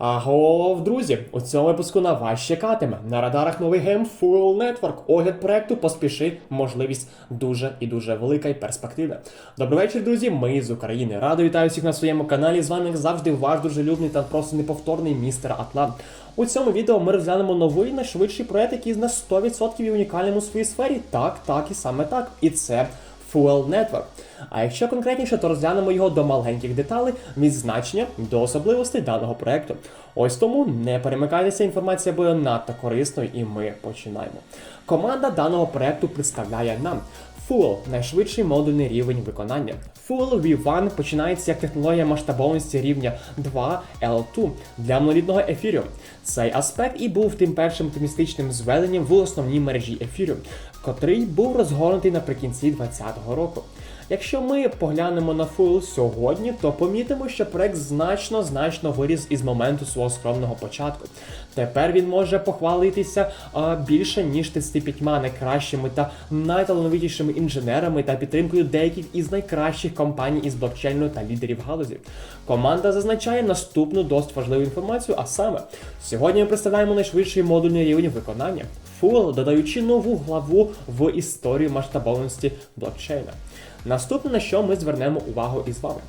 Агов, друзі! У цьому випуску на вас чекатиме. На радарах новий гейм Full Network. Огляд проекту поспіши, можливість дуже і дуже велика і перспективна. Добрий вечір, друзі! Ми з України. Радо вітаю всіх на своєму каналі. З вами як завжди ваш дружелюбний та просто неповторний містер Атлант. У цьому відео ми розглянемо новий найшвидший проект, який на 100% є унікальним у своїй сфері. Так, так і саме так. І це Fuel Network. А якщо конкретніше, то розглянемо його до маленьких деталей від значення до особливостей даного проекту. Ось тому не перемикайтеся, інформація буде надто корисною, і ми починаємо. Команда даного проекту представляє нам. Full – найшвидший модульний рівень виконання. Full V1 починається як технологія масштабованості рівня 2 L2 для монолітного Ethereum. Цей аспект і був тим першим оптимістичним зведенням в основній мережі Ethereum, котрий був розгорнутий наприкінці 2020 року. Якщо ми поглянемо на Full сьогодні, то помітимо, що проект значно значно виріс із моменту свого скромного початку. Тепер він може похвалитися а, більше ніж 35 найкращими та найталановитішими інженерами та підтримкою деяких із найкращих компаній із блокчейну та лідерів галузі. Команда зазначає наступну досить важливу інформацію, а саме сьогодні ми представляємо найшвидший модульний рівень виконання. Full, додаючи нову главу в історію масштабованості блокчейна. Наступне, на що ми звернемо увагу із вами,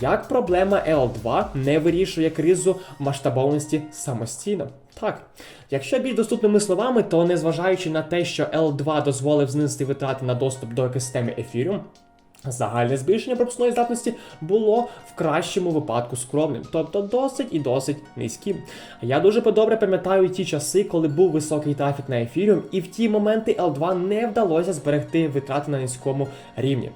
як проблема L2 не вирішує кризу масштабованості самостійно. Так, якщо більш доступними словами, то незважаючи на те, що L2 дозволив знизити витрати на доступ до екосистеми Ethereum, Загальне збільшення пропускної здатності було в кращому випадку скромним, тобто досить і досить низьким. Я дуже добре пам'ятаю ті часи, коли був високий трафік на ефіріум, і в ті моменти L2 не вдалося зберегти витрати на низькому рівні.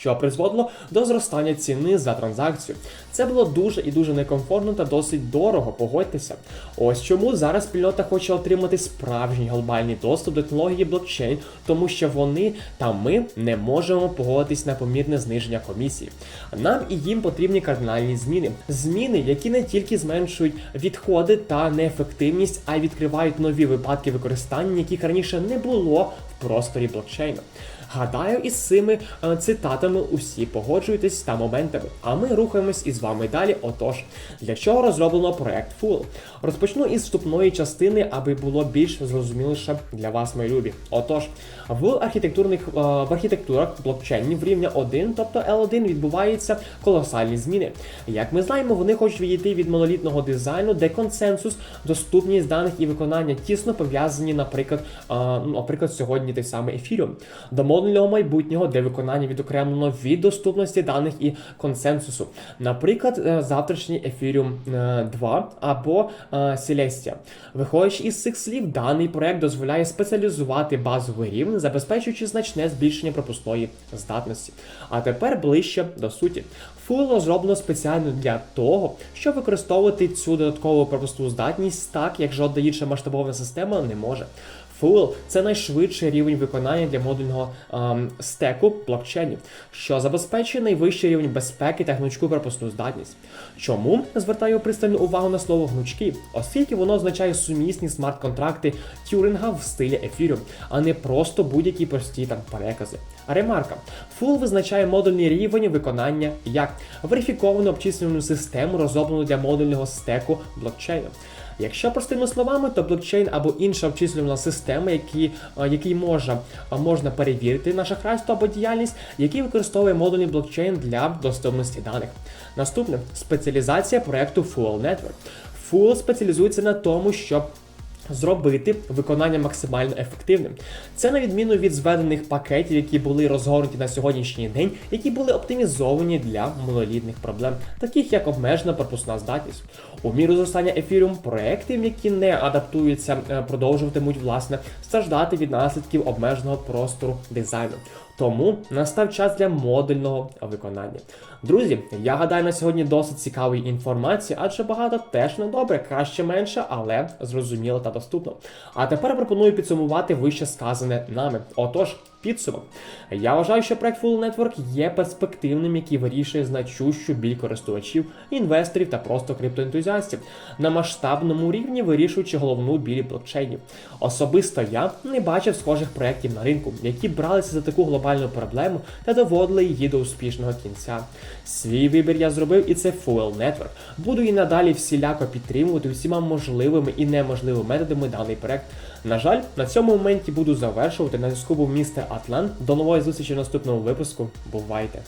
Що призводило до зростання ціни за транзакцію. Це було дуже і дуже некомфортно та досить дорого, погодьтеся. Ось чому зараз спільнота хоче отримати справжній глобальний доступ до технології блокчейн, тому що вони та ми не можемо погодитись на помірне зниження комісії. Нам і їм потрібні кардинальні зміни. Зміни, які не тільки зменшують відходи та неефективність, а й відкривають нові випадки використання, яких раніше не було в просторі блокчейну. Гадаю, із цими е, цитатами усі погоджуєтесь та моментами. А ми рухаємось із вами далі. Отож, для чого розроблено проект Full? Розпочну із вступної частини, аби було більш зрозуміліше для вас, мої любі. Отож, в архітектурних е, в архітектурах блокчейнів рівня 1, тобто L1, відбуваються колосальні зміни. Як ми знаємо, вони хочуть відійти від монолітного дизайну, де консенсус, доступність даних і виконання тісно пов'язані, наприклад, е, ну, наприклад, сьогодні той самий Ethereum. До модульного майбутнього, де виконання відокремлено від доступності даних і консенсусу. Наприклад, е, завтрашній Ethereum е, 2 або е, Celestia. Виходячи із цих слів, даний проект дозволяє спеціалізувати базовий рівень, забезпечуючи значне збільшення пропускної здатності. А тепер ближче до суті. Full розроблено спеціально для того, щоб використовувати цю додаткову пропускну здатність так, як жодна інша масштабована система не може. Full – це найшвидший рівень виконання для модульного ем, стеку блокчейнів, що забезпечує найвищий рівень безпеки та гнучку пропускну здатність. Чому звертаю пристальну увагу на слово гнучки? Оскільки воно означає сумісні смарт-контракти Тюринга в стилі Ethereum, а не просто будь-які прості там перекази. Ремарка: Full визначає модульний рівень виконання як верифіковану обчислювальну систему, розроблену для модульного стеку блокчейну. Якщо простими словами, то блокчейн або інша обчислювальна система, які, е, який можна, е, можна перевірити на шахрайство або діяльність, який використовує модульний блокчейн для доступності даних. Наступне спеціалізація проекту Full Network. Full спеціалізується на тому, щоб Зробити виконання максимально ефективним. Це на відміну від зведених пакетів, які були розгорнуті на сьогоднішній день, які були оптимізовані для монолітних проблем, таких як обмежена пропускна здатність. У міру зростання Ethereum проекти, які не адаптуються, е, продовжуватимуть власне страждати від наслідків обмеженого простору дизайну. Тому настав час для модульного виконання. Друзі, я гадаю на сьогодні досить цікавої інформації, адже багато теж не добре, краще менше, але зрозуміло та доступно. А тепер пропоную підсумувати вище сказане нами. Отож. Підсумок. Я вважаю, що проект Full Network є перспективним, який вирішує значущу біль користувачів, інвесторів та просто криптоентузіастів на масштабному рівні, вирішуючи головну біль блокчейнів. Особисто я не бачив схожих проєктів на ринку, які бралися за таку глобальну проблему та доводили її до успішного кінця. Свій вибір я зробив, і це Full Network. Буду і надалі всіляко підтримувати усіма можливими і неможливими методами даний проект. На жаль, на цьому моменті буду завершувати. На зв'язку був містер Атлант. До нової зустрічі в наступному випуску. Бувайте!